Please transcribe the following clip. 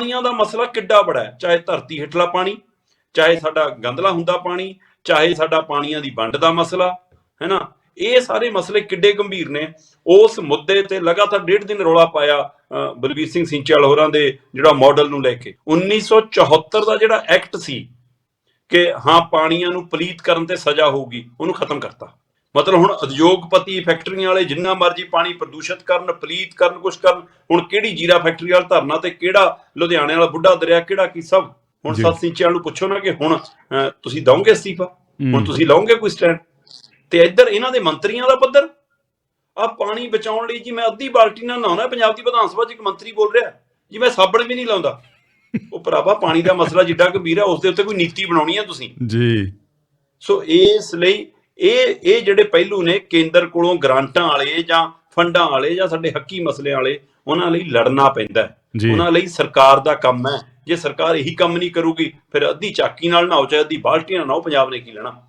ਪਾਣੀਆਂ ਦਾ ਮਸਲਾ ਕਿੱਡਾ ਬੜਾ ਹੈ। ਚਾਹੇ ਧਰਤੀ ਹੇਠਲਾ ਪਾਣੀ ਚਾਹੇ ਸਾਡਾ ਗੰਦਲਾ ਹੁੰਦਾ ਪਾਣੀ ਚਾਹੇ ਸਾਡਾ ਪਾਣੀਆਂ ਦੀ ਵੰਡ ਦਾ ਮਸਲਾ ਹੈ ਨਾ ਇਹ ਸਾਰੇ ਮਸਲੇ ਕਿੱਡੇ ਗੰਭੀਰ ਨੇ। ਉਸ ਮੁੱਦੇ ਤੇ ਲਗਾਤਾਰ ਡੇਢ ਦਿਨ ਰੌਲਾ ਪਾਇਆ ਅ, ਬਲਬੀਰ ਸਿੰਘ ਸਿੰਚਲ ਹੋਰਾਂ ਦੇ ਜਿਹੜਾ ਮਾਡਲ ਨੂੰ ਲੈ ਕੇ। 1974 ਦਾ ਜਿਹੜਾ ਐਕਟ ਸੀ ਕਿ ਹਾਂ ਪਾਣੀਆਂ ਨੂੰ ਪਲੀਤ ਕਰਨ ਤੇ ਸਜ਼ਾ ਹੋਊਗੀ ਉਹਨੂੰ ਖਤਮ ਕਰਤਾ। ਮਤਲਬ ਹੁਣ ਉਦਯੋਗਪਤੀ ਫੈਕਟਰੀਆਂ ਵਾਲੇ ਜਿੰਨਾ ਮਰਜ਼ੀ ਪਾਣੀ ਪ੍ਰਦੂਸ਼ਿਤ ਕਰਨ ਪਲੀਤ ਕਰਨ ਕੁਛ ਕਰਨ ਹੁਣ ਕਿਹੜੀ ਜੀਰਾ ਫੈਕਟਰੀ ਵਾਲਾ ਧਰਨਾ ਤੇ ਕਿਹੜਾ ਲੁਧਿਆਣੇ ਵਾਲਾ ਬੁੱਢਾ ਦਰਿਆ ਕਿਹੜਾ ਕੀ ਸਭ? ਹੁਣ। ਸਤ ਸਿੰਚਲ ਨੂੰ ਪੁੱਛੋ ਨਾ ਕਿ ਹੁਣ ਤੁਸੀਂ ਦਵੋਗੇ ਅਸਤੀਫਾ? ਹੁਣ। ਤੁਸੀਂ ਲਓਗੇ ਕੋਈ ਸਟੈਂਡ? ਤੇ ਇੱਧਰ ਇਹਨਾਂ ਦੇ ਮੰਤਰੀਆਂ ਦਾ ਪੱਧਰ? ਆ ਪਾਣੀ ਬਚਾਉਣ ਲਈ ਜੀ ਮੈਂ ਅੱਧੀ ਬਾਲਟੀ ਨਾਲ ਨਹਾਉਣਾ ਪੰਜਾਬ ਦੀ ਵਿਧਾਨ ਸਭਾ 'ਚ ਇੱਕ ਮੰਤਰੀ ਬੋਲ ਰਿਹਾ। ਜੀ ਮੈਂ ਸਾਬਣ ਵੀ ਨਹੀਂ ਲਾਉਂਦਾ। ਉਹ ਭਰਾਵਾ ਪਾਣੀ ਦਾ ਮਸਲਾ ਜਿੱਡਾ ਗੰਭੀਰ ਹੈ ਉਸ ਦੇ ਉੱਤੇ ਕੋਈ ਨੀਤੀ ਬਣਾਉਣੀ ਹੈ ਤੁਸੀਂ। ਜੀ। ਸੋ ਇਸ ਲਈ ਇਹ ਇਹ ਜਿਹੜੇ ਪਹਿਲੂ ਨੇ ਕੇਂਦਰ ਕੋਲੋਂ ਗ੍ਰਾਂਟਾਂ ਵਾਲੇ ਜਾਂ ਫੰਡਾਂ ਵਾਲੇ ਜਾਂ ਸਾਡੇ ਹੱਕੀ ਮਸਲਿਆਂ ਵਾਲੇ ਉਹਨਾਂ ਲਈ ਲੜਨਾ ਪੈਂਦਾ ਹੈ। ਉਹਨਾਂ ਲਈ ਸਰਕਾਰ ਦਾ ਕੰਮ ਹੈ। ਜੇ ਸਰਕਾਰ ਇਹੀ ਕੰਮ ਨਹੀਂ ਕਰੂਗੀ ਫਿਰ ਅੱਧੀ ਚਾਕੀ ਨਾਲ ਨਹਾਓ ਚਾਹੇ ਅੱਧੀ ਬਾਲਟੀ ਨਾਲ ਨਹਾਓ ਪੰਜਾਬ ਨੇ ਕੀ ਲੈਣਾ?